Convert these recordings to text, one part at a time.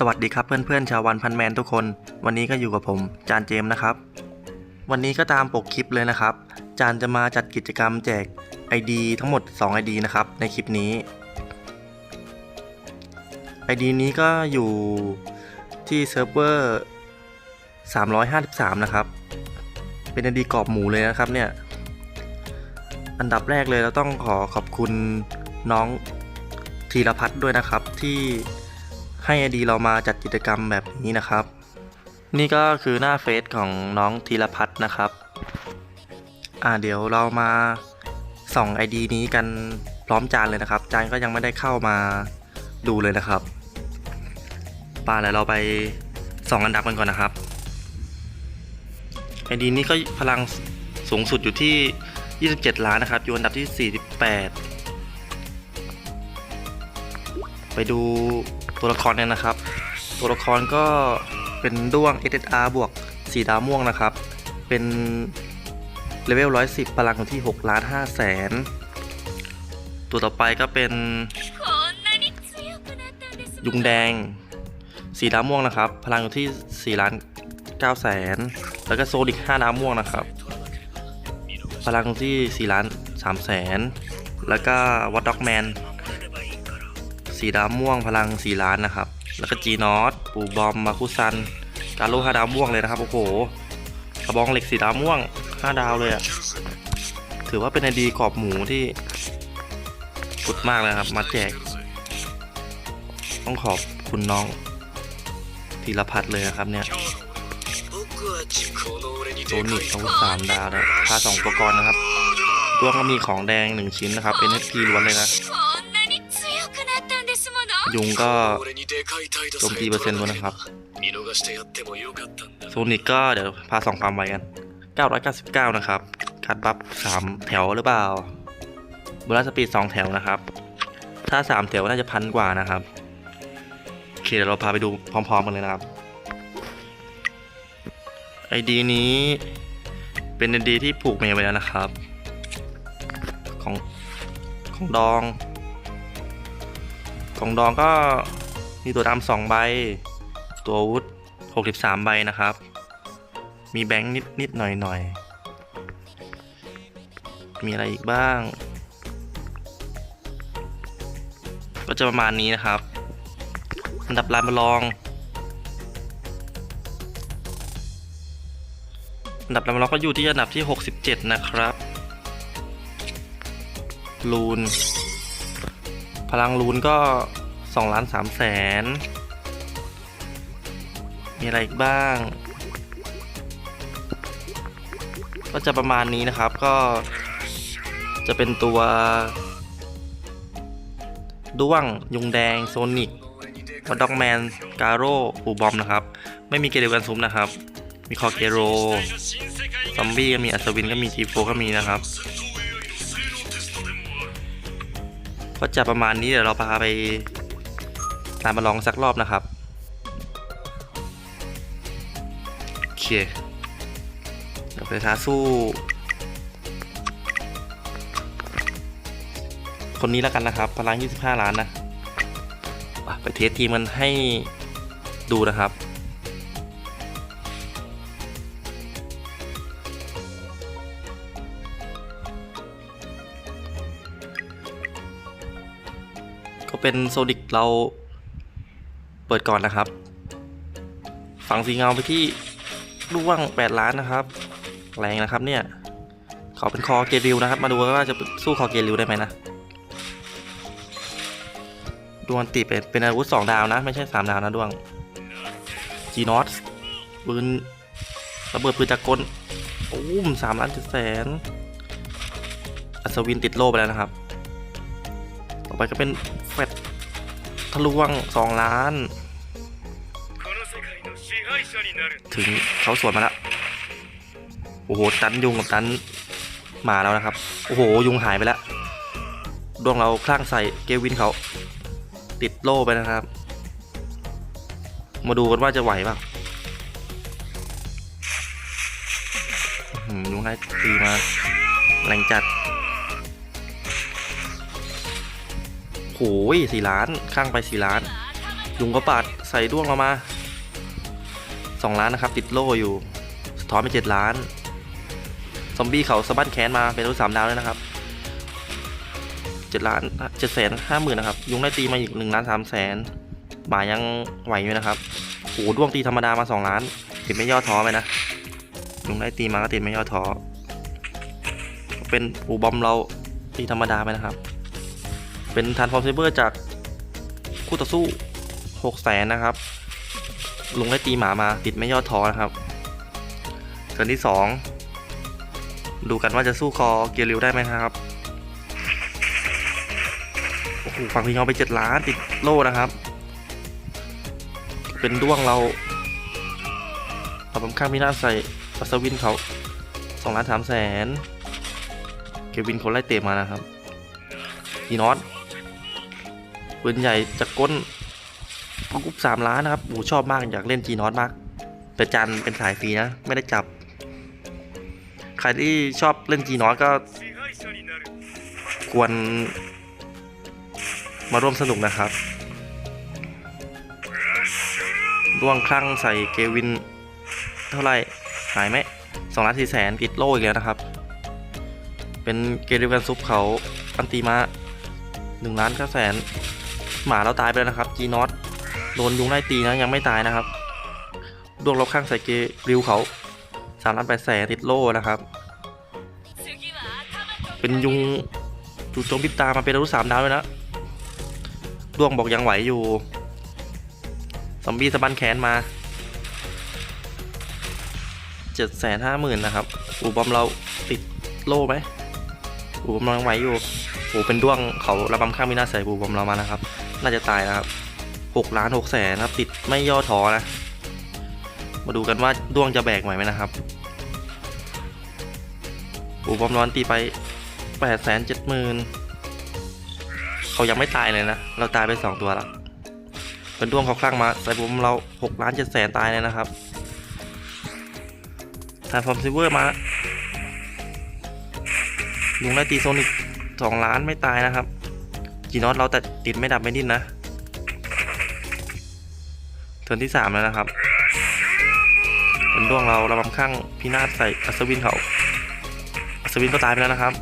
สวัสดีครับเพื่อนๆชาววันพันแมนทุกคน วันนี้ก็อยู่กับผมจานเจมส์นะครับ วันนี้ก็ตามปกคลิปเลยนะครับ จานจะมาจัดกิจกรรมแจก ID ทั้งหมด 2 ID นะครับในคลิปนี้ ID นี้ก็อยู่ที่เซิร์ฟเวอร์353 นะครับ เป็น ID กรอบหมูเลยนะครับเนี่ย อันดับแรกเลยเราต้องขอขอบคุณน้องธีรพัฒน์ด้วยนะครับที่ ให้ไอดีเรามาจัดกิจกรรมแบบนี้นะครับ นี่ก็คือหน้าเฟซของน้องธีรพัฒน์นะครับ อ่าเดี๋ยวเรามาส่องไอดีนี้กันพร้อมจานเลยนะครับ จานก็ยังไม่ได้เข้ามาดูเลยนะครับป่าแล้วเราไปส่องอันดับกันก่อนนะครับไอดีนี้ก็พลังสูงสุดอยู่ที่ 27 ล้านนะครับ อยู่อันดับที่ 48 ไปดู ตัวละครเนี่ยนะครับ ตัวละครก็เป็นด้วง SSR บวกสีดาวม่วงนะครับ เป็นเลเวล 110 พลังอยู่ที่6ล้าน5แสน ตัวต่อไปก็เป็น ยุงแดง สีดาวม่วงนะครับ พลังอยู่ที่4ล้าน9แสน แล้วก็โซลิก5ดาวม่วงนะครับ พลังที่4ล้าน3แสน แล้วก็วอตด็อกแมน สีดาม่วงพลัง4ล้านนะครับ แล้วก็จีนอตปูบอมมาคุซันการโลห้าดาวม่วงเลยนะครับโอ้โหกระบองเหล็กสีดาม่วง5ดาวเลยอะถือว่าเป็นไอดีกรอบหมูที่สุดมากเลยครับ มาแจก ต้องขอบคุณน้องธีรพัฒน์เลยนะครับเนี่ยโซนิกอาวุธสามดาวนะพาสองอุปกรณ์นะครับดวงก็มีของแดง1ชิ้นนะครับ NFT ล้วนเลยนะ ยุงก็โจมตีเปอร์เซ็นต์ด้วยนะครับโซนิกก็เดี๋ยวพาสองความไวกัน 999 นะครับคัดบัฟ3 แถวหรือเปล่าบูราสปีด2แถวนะครับ ถ้า 3 แถวน่าจะพันกว่านะครับโอเคเดี๋ยวเราพาไปดูพร้อมๆกันเลยนะครับไอดีนี้เป็นไอดีที่ผูกเมย์ไว้แล้วนะครับ ของของดอง ของดองก็มีตัวดำสองใบ ตัวอาวุธ63ใบนะครับ มีแบงค์นิดนิดหน่อยหน่อย มีอะไรอีกบ้าง ก็จะประมาณนี้นะครับ อันดับลานประลองอันดับลานประลองก็อยู่ที่อันดับที่ 67 นะครับ ลูน พลังลูนก็2ล้าน3แสน มีอะไรอีกบ้าง ก็จะประมาณนี้นะครับก็จะเป็นตัวด้วง ยุงแดง โซนิกวอดด็อกแมน กาโร่ปูบอมนะครับ ไม่มีเกเรกันซุมนะครับ มีคอเกโร ซอมบี้ก็มีอัศวินก็มีทีโฟก็มีนะครับ ก็จะประมาณนี้เดี๋ยวเราพาไปตามมาลองสักรอบนะครับโอเคเดี๋ยวไปท้าสู้ คนนี้แล้วกันนะครับ พลัง 25 ล้านนะ ไปเทสทีมมันให้ดูนะครับ ก็เป็นโซดิกเราเปิดก่อนนะครับ ฝั่งสีเงาไปที่ร่วง 8 ล้านนะครับ แรงนะครับเนี่ยขอเป็นคอเกริวนะครับ มาดูว่าจะสู้คอเกริวได้ไหมนะดวงติเป็นเป็นอาวุธ 2 ดาวนะ ไม่ใช่ 3 ดาวนะดวงจีนอสปืนระเบิดปืนจักลโอ้มสามล้านเจ็ดแสนอัศวินติดโล่ไปแล้วนะครับ ต่อไปก็เป็น ทะลวง2ล้าน ถึงเขาสวนมาแล้วโอ้โหตันยุงกับตันหมาแล้วนะครับ โอ้โหยุงหายไปแล้วดวงเราคลั่งใส่เกวินเขา ติดโล่ไปนะครับ มาดูกันว่าจะไหวป่ะอื้อหือยุงไล่ตีมาแรงจัด โหยสี่ล้าน ข้างไปสี่ล้านยุงก็ปาดใส่ด้วงเรามาสองล้านนะครับ ติดโล่อยู่ สะท้อนไปเจ็ดล้าน ซอมบี้เขาสะบั้นแขนมาเป็นรูปสามดาวเลยนะครับเจ็ดล้านเจ็ดแสนห้าหมื่นนะครับ ยุงได้ตีมาอีกหนึ่งล้านสามแสนหมายังไหวอยู่นะครับโอ้โหด้วงตีธรรมดามาสองล้านติดไม่ย่อท้อไปนะ ยุงได้ตีมาก็ติดไม่ย่อท้อเป็นปูบอมเราตีธรรมดาไปนะครับ เป็นทานฟอร์มเซเบอร์จากคู่ต่อสู้หกแสนนะครับ ลุงได้ตีหมามาติดไม่ย่อท้อนะครับเทิร์นที่สองดูกันว่าจะสู้คอเกียร์ริวได้ไหมครับโอ้โหฝั่งพิงเอาไปเจ็ดล้านติดโล่นะครับ เป็นด้วงเราเราบำข้างพินาใส่ปัสวินเขาสองล้านสามแสน เควินเขาไล่เตะมานะครับอีนอต ปืนใหญ่จากก้นกุ๊บสามล้านนะครับโอ้ชอบมากอยากเล่นจีนอตมาก แต่จันเป็นสายฟรีนะ ไม่ได้จับ ใครที่ชอบเล่นจีนอตก็ ควร มาร่วมสนุกนะครับร่วงคลั่งใส่เกวิน เท่าไหร่หายไหมสองล้านสี่แสนติดโล่อีกแล้วนะครับ เป็นเกลิวกันซุปเขาอันตีมาหนึ่งล้านเก้าแสน หมาเราตายไปแล้วนะครับจีนอตโดนยุงไล่ตีนะยังไม่ตายนะครับดวงเราข้างใส่เกริวเขาสามล้านแปดแสนติดโล่นะครับ เป็นยุงจู่โจมปิดตามาเป็นอาวุธสามดาวเลยนะดวงบอกยังไหวอยู่สอมบี้สะบันแขนมาเจ็ดแสนห้าหมื่นนะครับอูบอมเราติดโล่ไหมอูบอมยังไหวอยู่อูเป็นดวงเขาระบำข้างไม่น่าใส่อูบอมเรามานะครับ น่าจะตายนะครับหกล้านหกแสนครับติดไม่ย่อท้อนะ มาดูกันว่าดวงจะแบกไหวไหมนะครับอูบอมร้อนตีไปแปดแสนเจ็ดหมื่นเขายังไม่ตายเลยนะ เราตายไปสองตัวแล้วเป็นด้วงเขาคลั่งมาใส่บอมเราหกล้านเจ็ดแสนตายเลยนะครับทานฟอร์มซิเวอร์มาลุงได้ตีโซนิกสองล้านไม่ตายนะครับ จีน็อตเราแต่ติดไม่ดับไม่ดิ้นนะเทิร์นที่สามแล้วนะครับเป็นดวงเราระบำข้างพินาศใส่อัศวินเขาอัศวินก็ตายไปแล้วนะครับ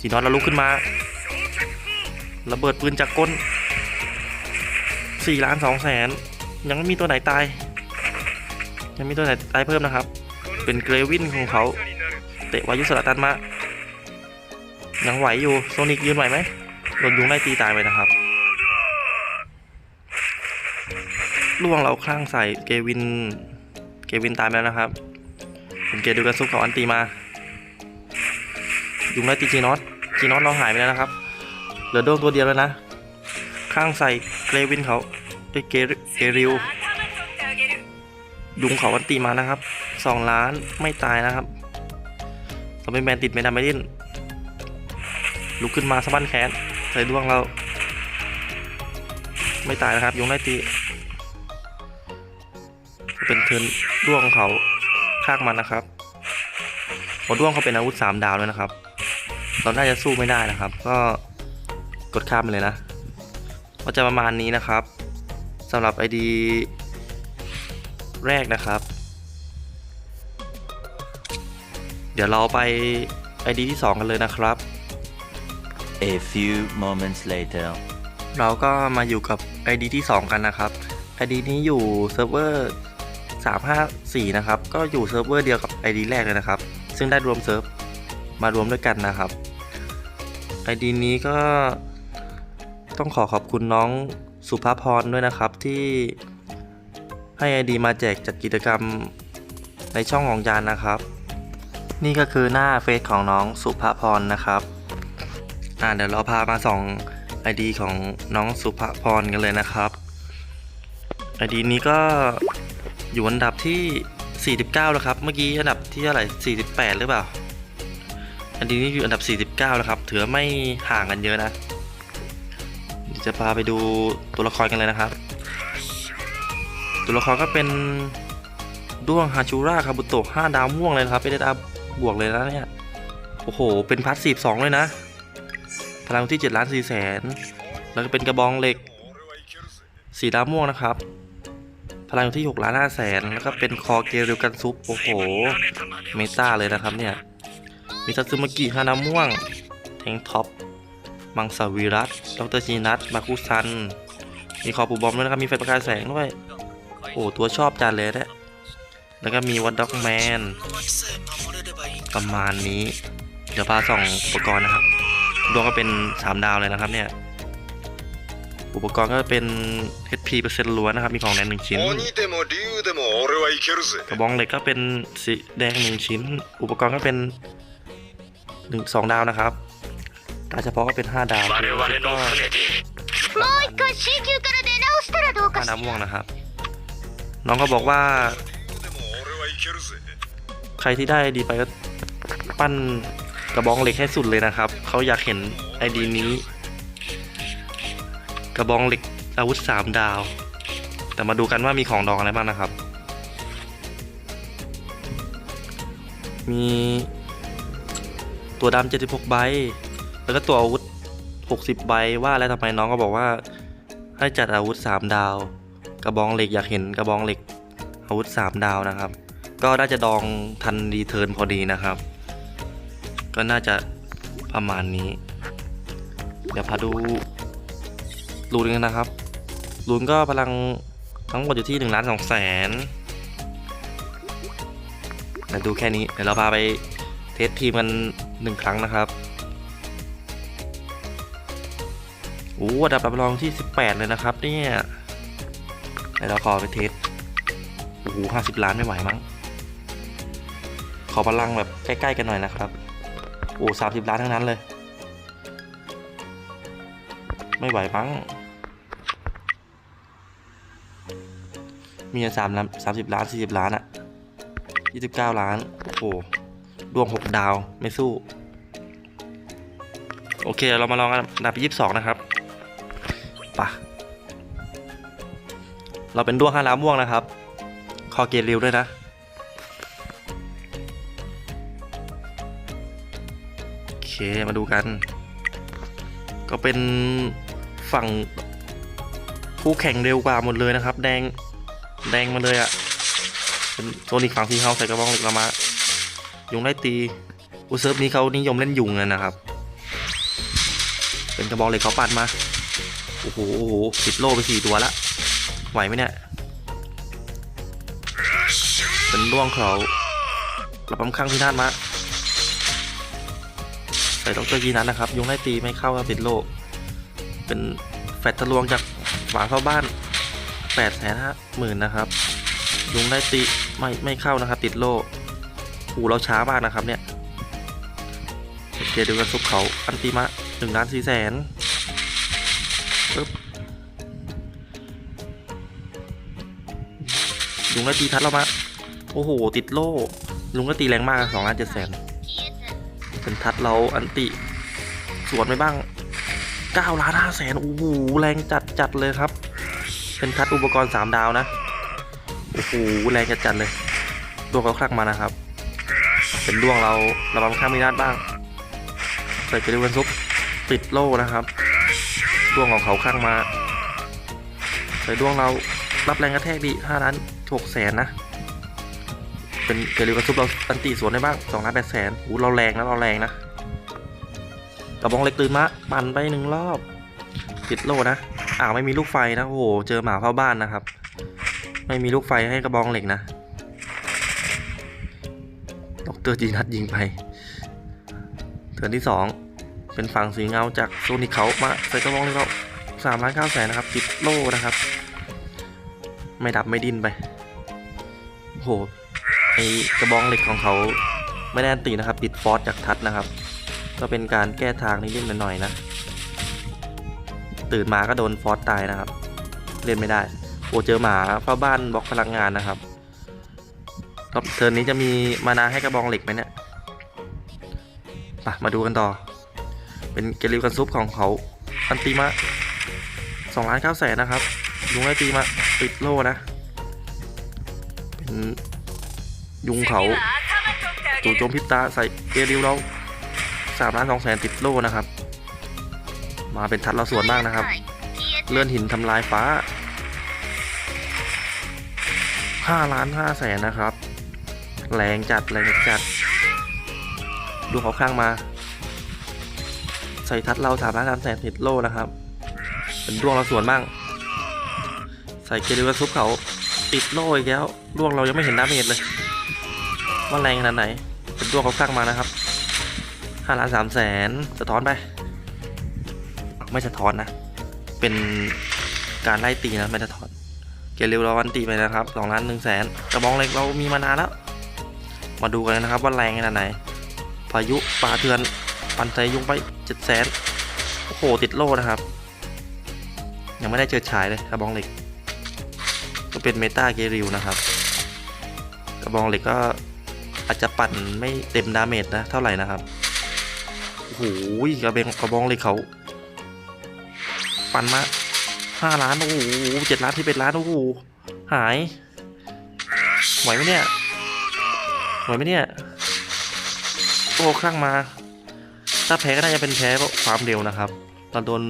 จีน็อตเราลุกขึ้นมา ระเบิดปืนจากก้น4ล้าน2แสนยังไม่มีตัวไหนตาย ยังไม่มีตัวไหนตายเพิ่มนะครับ เป็นเกรวินของเขา เตะวายุสลัตันมา ยังไหวอยู่โซนิกยืนไหวไหมโดนยุงได้ตีตายไปนะครับล่วงเราคลั่งใส่เกวิน เกวินตายไปแล้วนะครับผมเกดูกระซุกกับอันตีมา ยุงได้ตีจีนอสจีนอสเราหายไปแล้วนะครับ เหลือโดงตัวเดียวแล้วนะคลั่งใส่เกวินเขาเกเกริวยุงเขาอันตีมานะครับสองล้านไม่ตายนะครับสมเป็นแมนติดไม่ดำไม่ดิ้น ลุกขึ้นมาสะบั้นแขนใส่ดวงเรา ไม่ตายนะครับยงไล่ตี เป็นเทินด้วงของเขาข้างมันนะครับพอด้วงเขาเป็นอาวุธสามดาวเลยนะครับ เราน่าจะสู้ไม่ได้นะครับ ก็กดข้ามไปเลยนะ ก็จะประมาณนี้นะครับสำหรับ ID แรกนะครับ เดี๋ยวเราไป ID ที่ 2 กันเลยนะครับ A few moments later. เราก็มาอยู่กับ ID ที่ 2 กันนะครับ ID นี้อยู่เซิร์ฟเวอร์354 นะครับ ก็อยู่เซิร์ฟเวอร์เดียวกับ ID แรกเลยนะครับ ซึ่งได้รวมเซิร์ฟมารวมด้วยกันนะครับ ID นี้ก็ต้องขอขอบคุณน้องสุภาพรด้วยนะครับที่ให้ ID มาแจกจัดกิจกรรมในช่องของยานนะครับ นี่ก็คือหน้าเฟซของน้องสุภาพรนะครับ อ่าเดี๋ยวเราพามาส่อง ID ของน้องสุภพรกันเลยนะครับ ID นี้ก็อยู่อันดับที่ 49 แล้วครับ เมื่อกี้อันดับที่เท่าไหร่ 48 หรือเปล่า อันนี้อยู่อันดับ 49 แล้วครับ ถือไม่ห่างกันเยอะนะ จะพาไปดูตัวละครกันเลยนะครับ ตัวละครก็เป็นด้วงฮาชูราคาบุโตะ5ดาวม่วงเลยครับเป็นดาวบวกเลยนะเนี่ย โอ้โห เป็นพาร์ทสีสองเลยนะ พลังที่7ล้าน4แสนแล้วก็เป็นกระบองเหล็กสีดำม่วงนะครับ พลังอยู่ที่6ล้าน5แสนแล้วก็เป็นคอเกริวกันซุปโอ้โหเมตาเลยนะครับเนี่ยมีทัตสึมากิฮานาม่วงเทงท็อปมังสวิรัตดรชินัทมาคุซัน มีคอปูบอมด้วยนะครับ มีไฟประกายแสงด้วย โอ้ตัวชอบจัดเลยนะแล้วก็มีวัดด็อกแมน ประมาณนี้ เดี๋ยวพาส่องอุปกรณ์นะครับ ดวงก็เป็น 3 ดาวเลยนะครับเนี่ย อุปกรณ์ก็เป็น HP เปอร์เซ็นต์ล้วนนะครับ มีของแดงหนึ่งชิ้น กระบองเหล็กก็เป็นสีแดงหนึ่งชิ้น อุปกรณ์ก็เป็นหนึ่งสองดาวนะครับตาเฉพาะก็เป็น 5 ดาวแล้วก็ห้าม่วงนะครับ น้องก็บอกว่า ใครที่ได้ดีไปก็ปั้น กระบองเหล็กให้สุดเลยนะครับ เขาอยากเห็นไอดีนี้ กระบองเหล็กอาวุธ 3 ดาว แต่มาดูกันว่ามีของดองอะไรบ้างนะครับ มีตัวดำ76 ใบ แล้วก็ตัวอาวุธ 60 ใบ ว่าแล้วทำไมน้องก็บอกว่า ให้จัดอาวุธ 3 ดาว กระบองเหล็กอยากเห็นกระบองเหล็กอาวุธ 3 ดาวนะครับ ก็น่าจะดองทันรีเทิร์นพอดีนะครับ ก็น่าจะประมาณนี้ เดี๋ยวพาดูรูนกันนะครับรูนก็พลังทั้งหมดอยู่ที่1ล้าน2แสนเดี๋ยวดูแค่นี้เดี๋ยวเราพาไปเทสทีมกันหนึ่งครั้งนะครับโอ้อันดับรับรองที่ 18 เลยนะครับเนี่ยเดี๋ยวเราขอไปเทสโอ้โห50ล้านไม่ไหวมั้ง ขอพลังแบบใกล้ ๆ กันหน่อยนะครับ อ้สามสิบล้านทั้งนั้นเลย ไม่ไหวมั้ง มีสามล้านสามสิบล้านสี่สิบล้านอะยี่สิบเก้าล้าน โอ้โห ดวงหกดาว ไม่สู้ โอเค เรามาลองอันดับยี่สิบสองนะครับปะเราเป็นดวงห้าล้าม่วงนะครับ คอเกริวด้วยนะ มาดูกัน ก็เป็นฝั่งคู่แข่งเร็วกว่าหมดเลยนะครับ แดงแดงมาเลยอะ่ะเป็นโซนิกฝั่งที่เฮาใส่กระบองเหล็กละมายุงไล่ตีอุเซิร์ฟนี้เขานิยมเล่นยุงกันนะครับ เป็นกระบองเหล็กเขาปัดมาโอ้โหโอ้โหติดโล่ไปสี่ตัวละไหวไหมเนี่ยเป็นร่วงเขาระบำข้างพินาศมา ใส่ดรยีนั้นนะครับ ยุงไล่ตีไม่เข้าครับติดโลก เป็นแฟตทะลวงจากฝาเข้าบ้านแปดแสนห้าหมื่นนะครับ ยุงไล่ตีไม่ไม่เข้านะครับ ติดโลหูเราช้ามากนะครับเนี่ยโอเคดูกันซุปเขาอันติมะหนึ่งล้านสี่แสนปึ๊บยุงไล่ตีทัดเรามา โอ้โห ติดโล่ ลุงก็ตีแรงมากสองล้านเจ็ดแสน เป็นทัดเราอันติ สวนไปบ้าง9ล้าน5แสนโอ้โหแรงจัดจัดเลยครับ เป็นทัดอุปกรณ์ 3 ดาวนะโอ้โหแรงจัดจัดเลยดวงเขาคลักมานะครับ เป็นดวงเราระบำข้ามมีนาดบ้างใส่กระดิ่งซุปติดโล่นะครับดวงของเขาคลักมาใส่ดวงเรารับแรงกระแทกดี5ล้าน6แสนนะ เป็นเกลิวกับซุปเราอันตีสวนได้บ้างสองล้านแปดแสนหูเราแรงนะเราแรงนะกระบองเล็กตื่นมาปั่นไปหนึ่งรอบติดโลนะอ่าวไม่มีลูกไฟนะโอ้โหเจอหมาเฝ้าบ้านนะครับ ไม่มีลูกไฟให้กระบองเหล็กนะดอกเตอร์จีนัดยิงไปเถือนที่สองเป็นฝั่งสีเงาจากโซนิเขามาใส่กระบองเลยเราสามล้านเก้าแสนนะครับติดโลนะครับ ไม่ดับไม่ดิ้นไปโอ้โห ไอกระบองเหล็กของเขาไม่ได้อันตีนะครับ ติดฟอสจากทัดนะครับ ก็เป็นการแก้ทางนิดๆหน่อยๆนะ ตื่นมาก็โดนฟอสตายนะครับ เล่นไม่ได้ โอ้เจอหมาเฝ้าบ้านบล็อกพลังงานนะครับรอบเทิร์นนี้จะมีมานาให้กระบองเหล็กไหมเนี่ยมาดูกันต่อ เป็นเกลิวกันซุปของเขาอันตีมาสองล้านเก้าแสนนะครับลุงไอตีมาติดโล่นะ ยุงเขาจู่โจมพิบตาใส่เอริวเราสามล้านสองแสนติดโล่นะครับ มาเป็นทัดเราส่วนมากนะครับ เลื่อนหินทำลายฟ้าห้าล้านห้าแสนนะครับ แรงจัดแรงจัด ดูเขาข้างมา ใส่ทัดเราสามล้านสามแสนติดโล่นะครับ เป็นร่วงเราส่วนมากใส่เกลิอซุปเขาติดโล่อีกแล้วร่วงเรายังไม่เห็นน้ำเมจเลย ว่าแรงขนาดไหน เป็นดวเขาข้างมานะครับห้าล้านสามแสนสะท้อนไป ไม่สะท้อนนะ เป็นการไล่ตีนะไม่สะท้อน เกลิวเราวันตีไปนะครับสองล้านหนึ่งแสนกระบองเหล็กเรามีมานานแล้ว มาดูกันนะครับว่าแรงขนาดไหน พายุป่าเทือนปันใจยุงไปเจ็ดแสนโอ้โหติดโล่นะครับ ยังไม่ได้เจอฉายเลยกระบองเหล็ก ก็เป็นเมตาเกริวนะครับ กระบองเหล็กก็ อาจจะปั่นไม่เต็มดาเมจนะเท่าไหร่นะครับโอ้โหกระเบงกระบองเล็กเขาปั่นมาห้าล้านโอ้โหเจ็ดล้านที่เป็นล้านโอ้โหหายไหวไหมเนี่ยไหวไหมเนี่ยโอ้ข้างมา ถ้าแพ้ก็น่าจะเป็นแพ้เพราะความเร็วนะครับเราโดน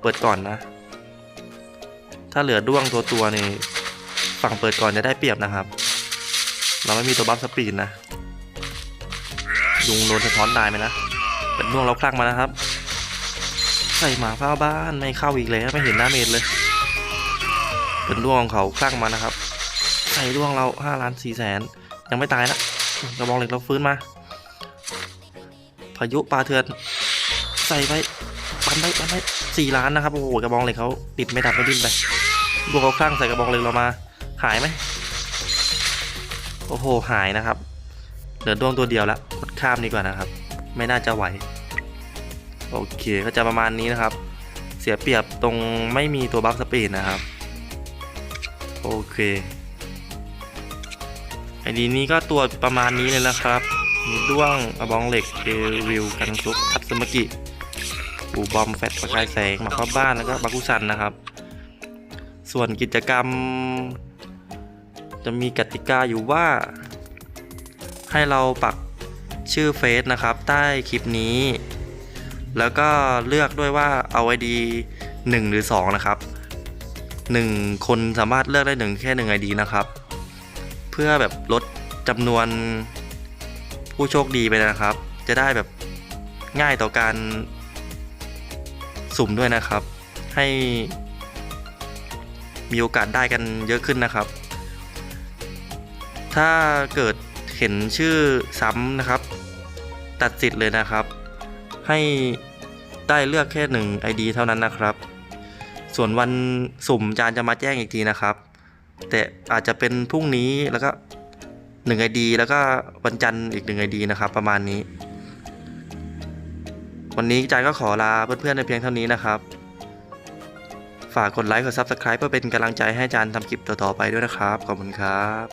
เปิดก่อนนะ ถ้าเหลือด้วงตัวตัวๆนี่ฝั่งเปิดก่อนจะได้เปรียบนะครับ เราไม่มีตัวบัฟสปีดนะ ยุงโดนสะท้อนได้ไหมนะ เป็นด้วงเราคลั่งมานะครับ ใส่หมาเฝ้าบ้านไม่เข้าอีกแล้วไม่เห็นหน้าเมจเลย เป็นด้วงของเขาคลั่งมานะครับ ใส่ด้วงเราห้าล้านสี่แสนยังไม่ตายนะกระบองเหล็กเราฟื้นมา พายุปลาเทือน ใส่ไปปันไปปันไปสี่ล้านนะครับ โอ้โห กระบองเหล็กเขาติดไม่ดับไม่ดิ้นไปดวงเขาคลั่งใส่กระบองเหล็กเรามา หายไหม โอ้โหหายนะครับ เหลือดวงตัวเดียวละกดข้ามดีกว่านะครับ ไม่น่าจะไหว โอเคก็จะประมาณนี้นะครับ เสียเปรียบตรงไม่มีตัวบัฟสปีดนะครับ โอเคไอดีนี้ก็ตัวประมาณนี้เลยนะครับมีด้วงกระบองเหล็กเอวิวกันซุปทัตสมกิปูบอมแฟตประกายแสงหมาเข้าบ้านแล้วก็บากุซันนะครับ ส่วนกิจกรรม จะมีกติกาอยู่ว่า ให้เราปักชื่อเฟซนะครับ ใต้คลิปนี้ แล้วก็เลือกด้วยว่าเอาไอดี1หรือ 2 นะครับ 1 คนสามารถเลือกได้หนึ่งแค่1 ID นะครับ เพื่อแบบลดจำนวนผู้โชคดีไปนะครับ จะได้แบบง่ายต่อการสุ่มด้วยนะครับ ให้มีโอกาสได้กันเยอะขึ้นนะครับ ถ้าเกิดเห็นชื่อซ้ำนะครับ ตัดสิทธิ์เลยนะครับ ให้ได้เลือกแค่หนึ่ง ID เท่านั้นนะครับ ส่วนวันสุ่มจานจะมาแจ้งอีกทีนะครับ แต่อาจจะเป็นพรุ่งนี้แล้วก็1 ID แล้วก็วันจันทร์อีก1 ID นะครับ ประมาณนี้ วันนี้จานก็ขอลาเพื่อนๆในเพียงเท่านี้นะครับฝากกดไลค์ กด Subscribe เพื่อเป็นกำลังใจให้จานทำคลิปต่อๆไปด้วยนะครับ ขอบคุณครับ